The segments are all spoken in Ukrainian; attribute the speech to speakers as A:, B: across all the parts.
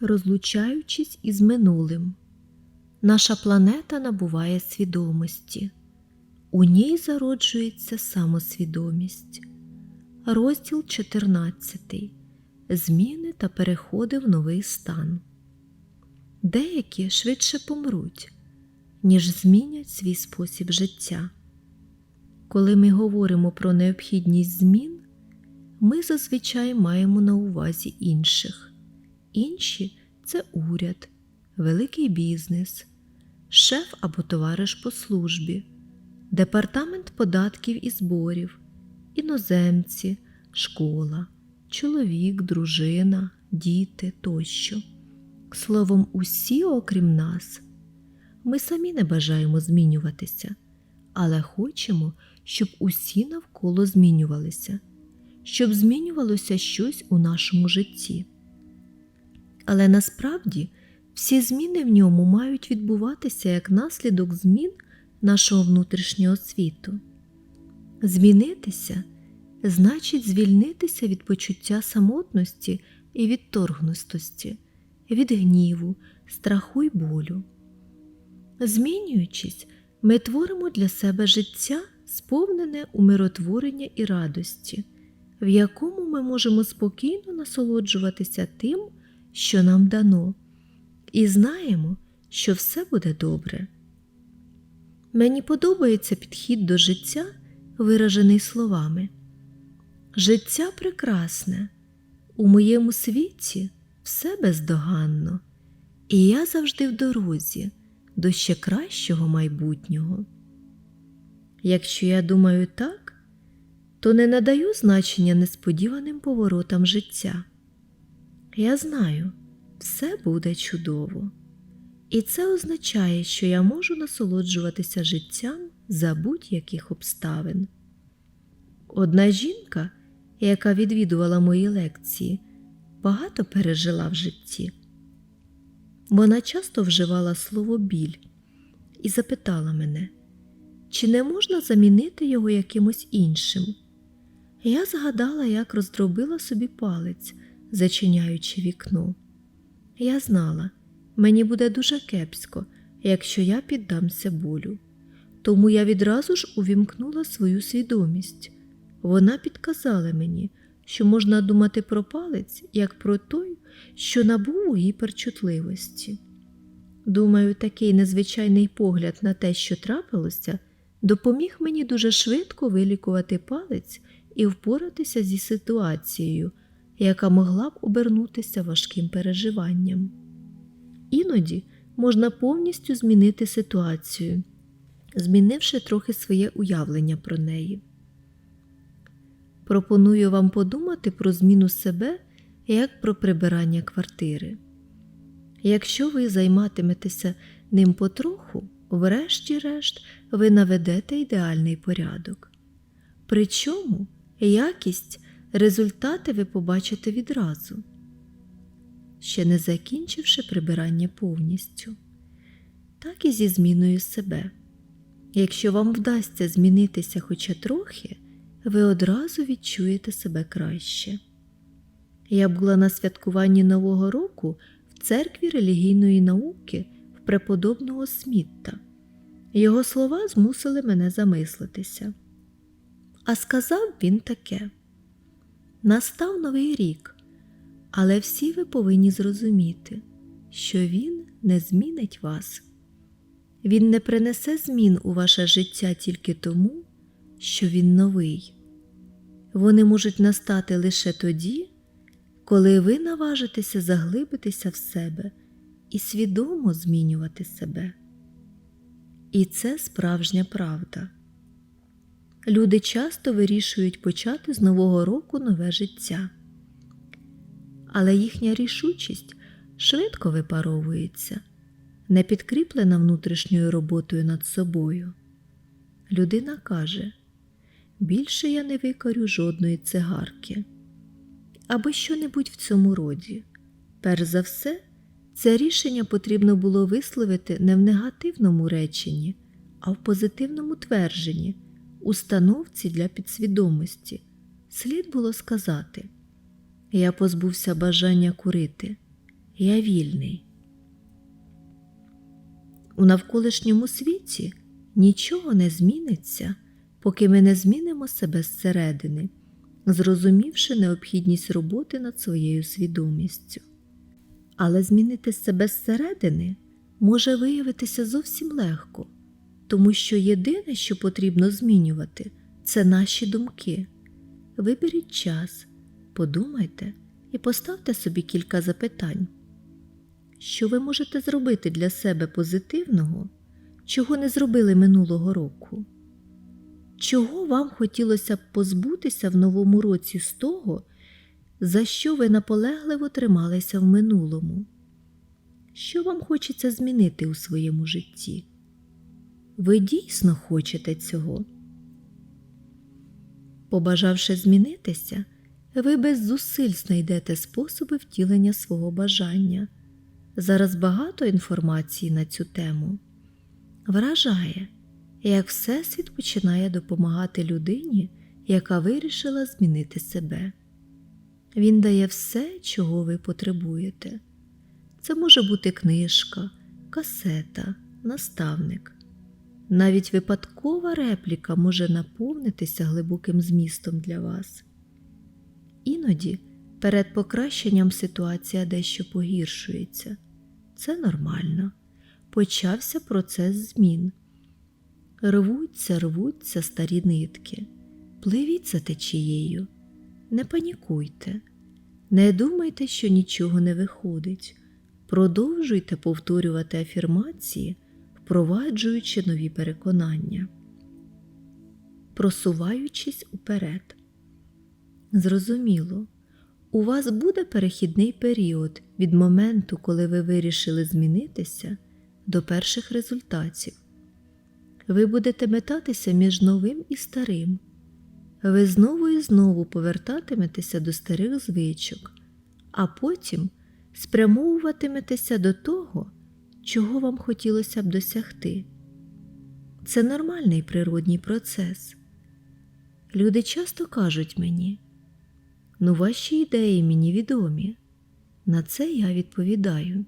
A: розлучаючись із минулим. Наша планета набуває свідомості. У ній зароджується самосвідомість. Розділ 14. Зміни та переходи в новий стан. Деякі швидше помруть, ніж змінять свій спосіб життя. Коли ми говоримо про необхідність змін, ми зазвичай маємо на увазі інших. Інші це уряд, великий бізнес, шеф або товариш по службі, департамент податків і зборів, іноземці, школа, чоловік, дружина, діти тощо. Словом, усі, окрім нас, ми самі не бажаємо змінюватися, але хочемо, щоб усі навколо змінювалися, щоб змінювалося щось у нашому житті. Але насправді всі зміни в ньому мають відбуватися як наслідок змін нашого внутрішнього світу. Змінитися значить звільнитися від почуття самотності і відторгнутості, від гніву, страху й болю. Змінюючись, ми творимо для себе життя, сповнене умиротворення і радості, в якому ми можемо спокійно насолоджуватися тим, що нам дано, і знаємо, що все буде добре. Мені подобається підхід до життя, виражений словами. Життя прекрасне, у моєму світі все бездоганно, і я завжди в дорозі до ще кращого майбутнього. Якщо я думаю так, то не надаю значення несподіваним поворотам життя. Я знаю, все буде чудово, і це означає, що я можу насолоджуватися життям за будь-яких обставин. Одна жінка, яка відвідувала мої лекції, багато пережила в житті. Вона часто вживала слово біль і запитала мене, чи не можна замінити його якимось іншим. Я згадала, як роздробила собі палець, зачиняючи вікно. Я знала, мені буде дуже кепсько, якщо я піддамся болю. Тому я відразу ж увімкнула свою свідомість. Вона підказала мені, що можна думати про палець як про той, що набув гіперчутливості. Думаю, такий незвичайний погляд на те, що трапилося, допоміг мені дуже швидко вилікувати палець і впоратися зі ситуацією, яка могла б обернутися важким переживанням. Іноді можна повністю змінити ситуацію, змінивши трохи своє уявлення про неї. Пропоную вам подумати про зміну себе як про прибирання квартири. Якщо ви займатиметеся ним потроху, врешті-решт ви наведете ідеальний порядок. Причому якість, результати ви побачите відразу, ще не закінчивши прибирання повністю, так і зі зміною себе. Якщо вам вдасться змінитися хоча трохи, ви одразу відчуєте себе краще. Я була на святкуванні Нового року в церкві релігійної науки в преподобного Смітта. Його слова змусили мене замислитися. А сказав він таке: Настав новий рік, але всі ви повинні зрозуміти, що він не змінить вас. Він не принесе змін у ваше життя тільки тому, що він новий. Вони можуть настати лише тоді, коли ви наважитеся заглибитися в себе і свідомо змінювати себе. І це справжня правда. Люди часто вирішують почати з Нового року нове життя, але їхня рішучість швидко випаровується, не підкріплена внутрішньою роботою над собою. Людина каже: більше я не викорю жодної цигарки або що-небудь в цьому роді. Перш за все, це рішення потрібно було висловити не в негативному реченні, а в позитивному твердженні, установці для підсвідомості. Слід було сказати: Я позбувся бажання курити, Я вільний. У навколишньому світі нічого не зміниться, поки ми не змінимо себе зсередини, зрозумівши необхідність роботи над своєю свідомістю. Але змінити себе зсередини може виявитися зовсім легко, тому що єдине, що потрібно змінювати, це наші думки. Виберіть час, подумайте і поставте собі кілька запитань. Що ви можете зробити для себе позитивного, чого не зробили минулого року? Чого вам хотілося б позбутися в новому році з того, за що ви наполегливо трималися в минулому? Що вам хочеться змінити у своєму житті? Ви дійсно хочете цього? Побажавши змінитися, ви без зусиль знайдете способи втілення свого бажання. Зараз багато інформації на цю тему. Вражає, як Всесвіт починає допомагати людині, яка вирішила змінити себе. Він дає все, чого ви потребуєте. Це може бути книжка, касета, наставник. Навіть випадкова репліка може наповнитися глибоким змістом для вас. Іноді перед покращенням ситуація дещо погіршується. Це нормально. Почався процес змін. Рвуться, рвуться старі нитки. Пливіть за течією. Не панікуйте, не думайте, що нічого не виходить. Продовжуйте повторювати афірмації, впроваджуючи нові переконання, просуваючись уперед. Зрозуміло, у вас буде перехідний період від моменту, коли ви вирішили змінитися, до перших результатів. Ви будете метатися між новим і старим. Ви знову і знову повертатиметеся до старих звичок, а потім спрямовуватиметеся до того, чого вам хотілося б досягти. Це нормальний природній процес. Люди часто кажуть мені, ну ваші ідеї мені відомі. На це я відповідаю.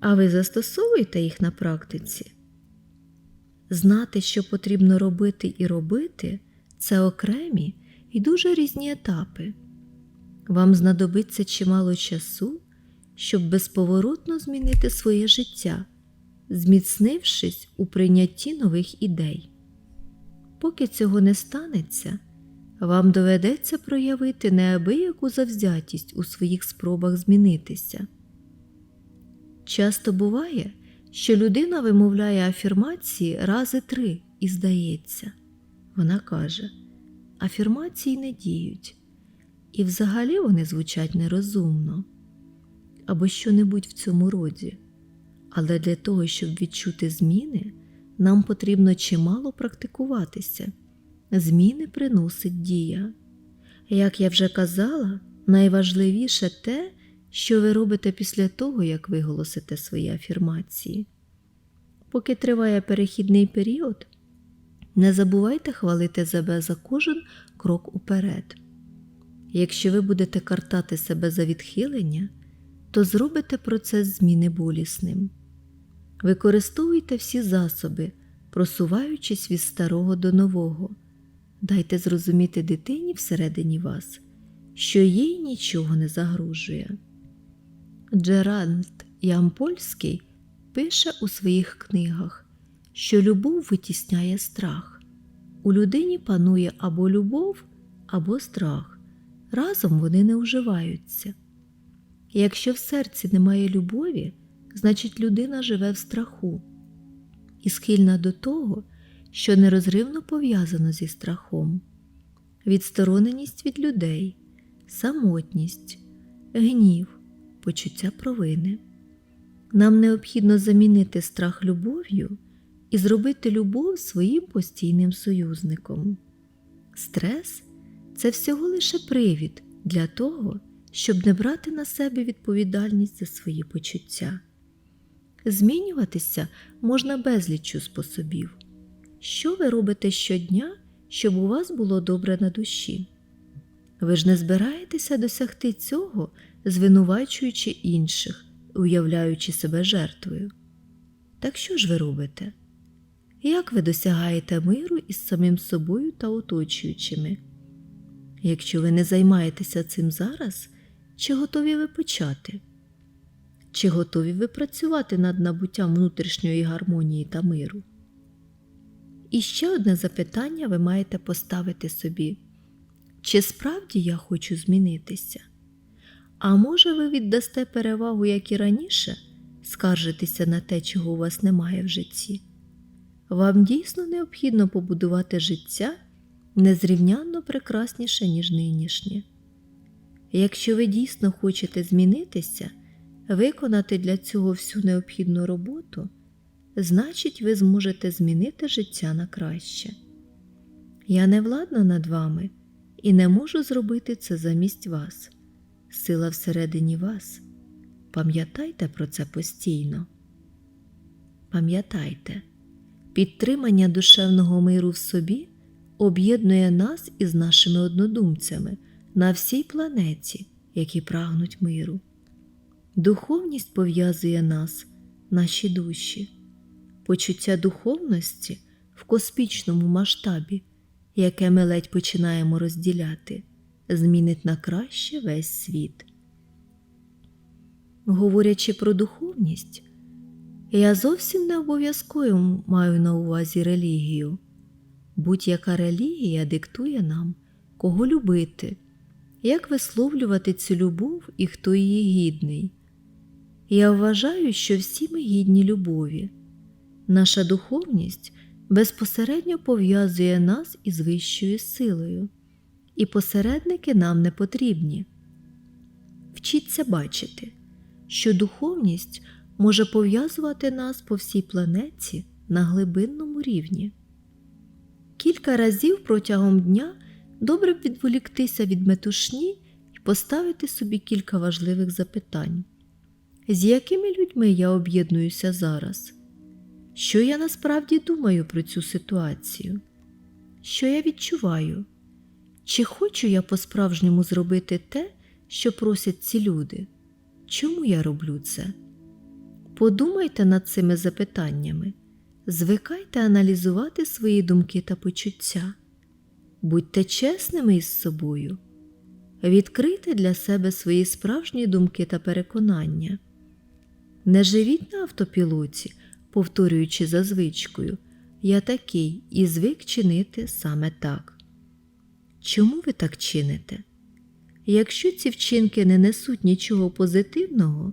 A: А ви застосовуєте їх на практиці? Знати, що потрібно робити і робити, це окремі і дуже різні етапи. Вам знадобиться чимало часу, щоб безповоротно змінити своє життя, зміцнившись у прийнятті нових ідей. Поки цього не станеться, вам доведеться проявити неабияку завзятість у своїх спробах змінитися. Часто буває, що людина вимовляє афірмації рази три і здається. Вона каже, афірмації не діють, і взагалі вони звучать нерозумно або що-небудь в цьому роді. Але для того, щоб відчути зміни, нам потрібно чимало практикуватися. Зміни приносить дія. Як я вже казала, найважливіше те, що ви робите після того, як виголосите свої афірмації. Поки триває перехідний період, не забувайте хвалити себе за кожен крок уперед. Якщо ви будете картати себе за відхилення, то зробите процес зміни болісним. Використовуйте всі засоби, просуваючись від старого до нового. Дайте зрозуміти дитині всередині вас, що їй нічого не загрожує. Джеральд Ямпольський пише у своїх книгах, що любов витісняє страх. У людині панує або любов, або страх. Разом вони не уживаються. Якщо в серці немає любові, значить людина живе в страху і схильна до того, що нерозривно пов'язано зі страхом, відстороненість від людей, самотність, гнів, почуття провини. Нам необхідно замінити страх любов'ю і зробити любов своїм постійним союзником. Стрес це всього лише привід для того, щоб не брати на себе відповідальність за свої почуття. Змінюватися можна безліччю способів. Що ви робите щодня, щоб у вас було добре на душі? Ви ж не збираєтеся досягти цього, звинувачуючи інших, уявляючи себе жертвою. Так що ж ви робите? Як ви досягаєте миру із самим собою та оточуючими? Якщо ви не займаєтеся цим зараз, чи готові ви почати? Чи готові ви працювати над набуттям внутрішньої гармонії та миру? І ще одне запитання ви маєте поставити собі: чи справді я хочу змінитися? А може ви віддасте перевагу, як і раніше, скаржитися на те, чого у вас немає в житті? Вам дійсно необхідно побудувати життя незрівнянно прекрасніше, ніж нинішнє. Якщо ви дійсно хочете змінитися, виконати для цього всю необхідну роботу, значить, ви зможете змінити життя на краще. Я не владна над вами і не можу зробити це замість вас. Сила всередині вас. Пам'ятайте про це постійно. Пам'ятайте, підтримання душевного миру в собі об'єднує нас із нашими однодумцями на всій планеті, які прагнуть миру. Духовність пов'язує нас, наші душі, почуття духовності в космічному масштабі, яке ми ледь починаємо розділяти, змінить на краще весь світ. Говорячи про духовність, я зовсім не обов'язково маю на увазі релігію. Будь-яка релігія диктує нам, кого любити, як висловлювати цю любов і хто її гідний. Я вважаю, що всі ми гідні любові. Наша духовність безпосередньо пов'язує нас із вищою силою, і посередники нам не потрібні. Вчіться бачити, що духовність може пов'язувати нас по всій планеті на глибинному рівні. Кілька разів протягом дня добре б відволіктися від метушні і поставити собі кілька важливих запитань. З якими людьми я об'єднуюся зараз? Що я насправді думаю про цю ситуацію? Що я відчуваю? Чи хочу я по-справжньому зробити те, що просять ці люди? Чому я роблю це? Подумайте над цими запитаннями, звикайте аналізувати свої думки та почуття, будьте чесними із собою, відкрийте для себе свої справжні думки та переконання. Не живіть на автопілоті, повторюючи за звичкою Я такий і звик чинити саме так. Чому ви так чините? Якщо ці вчинки не несуть нічого позитивного,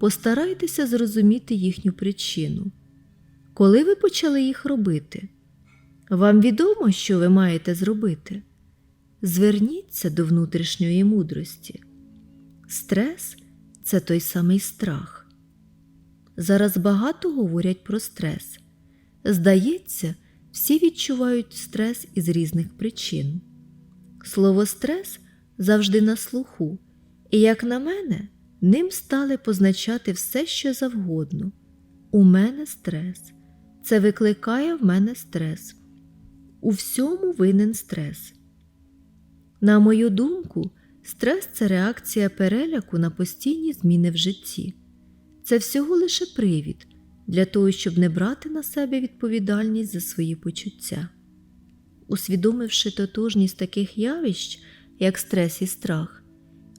A: постарайтеся зрозуміти їхню причину. Коли ви почали їх робити? Вам відомо, що ви маєте зробити? Зверніться до внутрішньої мудрості. Стрес це той самий страх. Зараз багато говорять про стрес. Здається, всі відчувають стрес із різних причин. Слово стрес завжди на слуху, і, як на мене, ним стали позначати все, що завгодно. У мене стрес. Це викликає в мене стрес. У всьому винен стрес. На мою думку, стрес це реакція переляку на постійні зміни в житті. Це всього лише привід для того, щоб не брати на себе відповідальність за свої почуття. Усвідомивши тотожність таких явищ, як стрес і страх,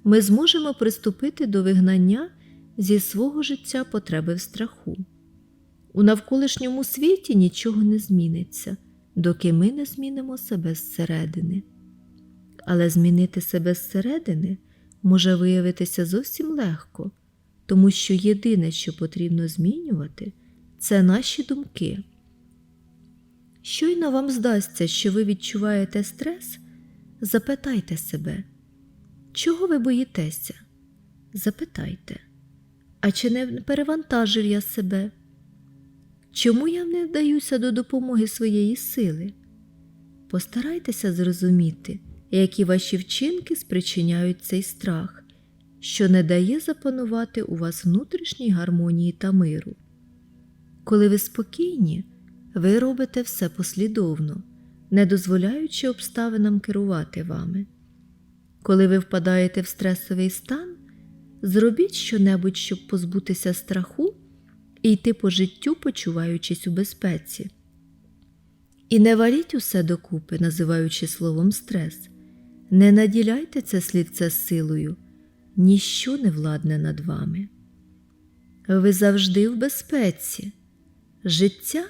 A: ми зможемо приступити до вигнання зі свого життя потреби в страху. У навколишньому світі нічого не зміниться, доки ми не змінимо себе зсередини. Але змінити себе зсередини може виявитися зовсім легко тому що єдине, що потрібно змінювати, це наші думки. Щойно вам здасться, що ви відчуваєте стрес, запитайте себе, чого ви боїтеся? Запитайте, а чи не перевантажив я себе? Чому я не вдаюся до допомоги своєї сили? Постарайтеся зрозуміти, які ваші вчинки спричиняють цей страх, що не дає запанувати у вас внутрішній гармонії та миру. Коли ви спокійні, ви робите все послідовно, не дозволяючи обставинам керувати вами. Коли ви впадаєте в стресовий стан, зробіть щонебудь, щоб позбутися страху і йти по життю, почуваючись у безпеці. І не валіть усе докупи, називаючи словом стрес. Не наділяйте це слівце силою, ніщо не владне над вами. Ви завжди в безпеці. Життя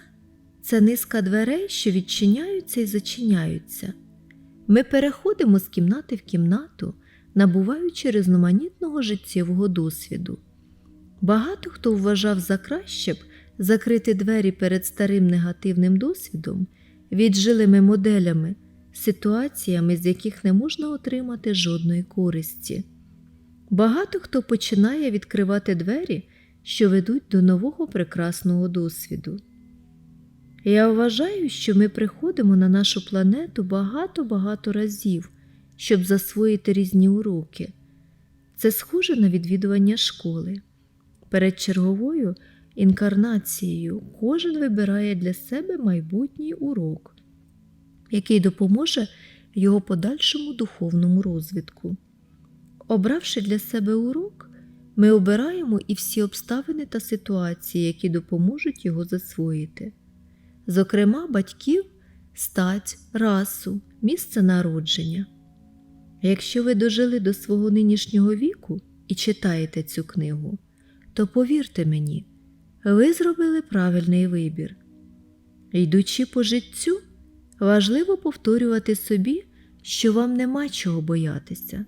A: це низка дверей, що відчиняються і зачиняються. Ми переходимо з кімнати в кімнату, набуваючи різноманітного життєвого досвіду. Багато хто вважав за краще б закрити двері перед старим негативним досвідом, віджилими моделями, ситуаціями, з яких не можна отримати жодної користі. Багато хто починає відкривати двері, що ведуть до нового прекрасного досвіду. Я вважаю, що ми приходимо на нашу планету багато-багато разів, щоб засвоїти різні уроки. Це схоже на відвідування школи. Перед черговою інкарнацією кожен вибирає для себе майбутній урок, який допоможе його подальшому духовному розвитку. Обравши для себе урок, ми обираємо і всі обставини та ситуації, які допоможуть його засвоїти, зокрема, батьків, стать, расу, місце народження. Якщо ви дожили до свого нинішнього віку і читаєте цю книгу, то повірте мені, ви зробили правильний вибір. Йдучи по життю, важливо повторювати собі, що вам нема чого боятися,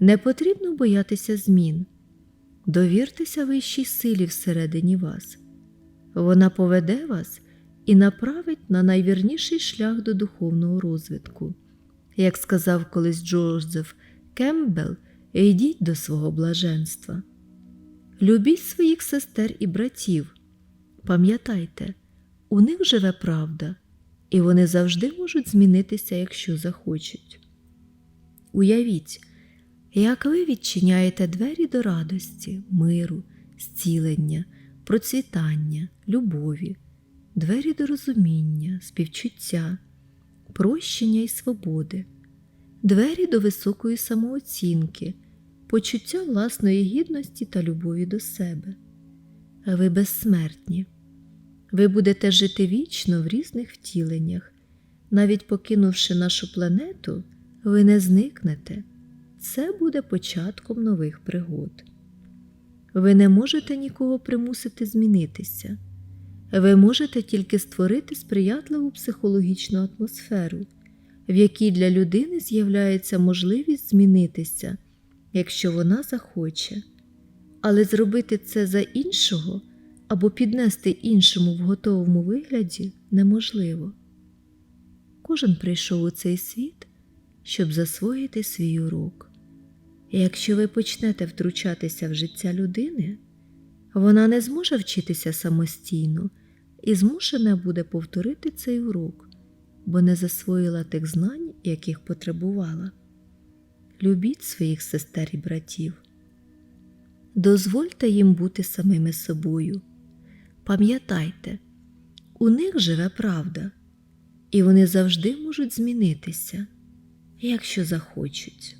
A: не потрібно боятися змін. Довіртеся вищій силі всередині вас. Вона поведе вас і направить на найвірніший шлях до духовного розвитку. Як сказав колись Джозеф Кембел, йдіть до свого блаженства. Любіть своїх сестер і братів. Пам'ятайте, у них живе правда, і вони завжди можуть змінитися, якщо захочуть. Уявіть, як ви відчиняєте двері до радості, миру, зцілення, процвітання, любові, двері до розуміння, співчуття, прощення і свободи, двері до високої самооцінки, почуття власної гідності та любові до себе. Ви безсмертні. Ви будете жити вічно в різних втіленнях. Навіть покинувши нашу планету, ви не зникнете. Це буде початком нових пригод. Ви не можете нікого примусити змінитися. Ви можете тільки створити сприятливу психологічну атмосферу, в якій для людини з'являється можливість змінитися, якщо вона захоче. Але зробити це за іншого або піднести іншому в готовому вигляді неможливо. Кожен прийшов у цей світ, щоб засвоїти свій урок. І якщо ви почнете втручатися в життя людини, вона не зможе вчитися самостійно і змушена буде повторити цей урок, бо не засвоїла тих знань, яких потребувала. Любіть своїх сестер і братів. Дозвольте їм бути самими собою. Пам'ятайте, у них живе правда, і вони завжди можуть змінитися, якщо захочуть.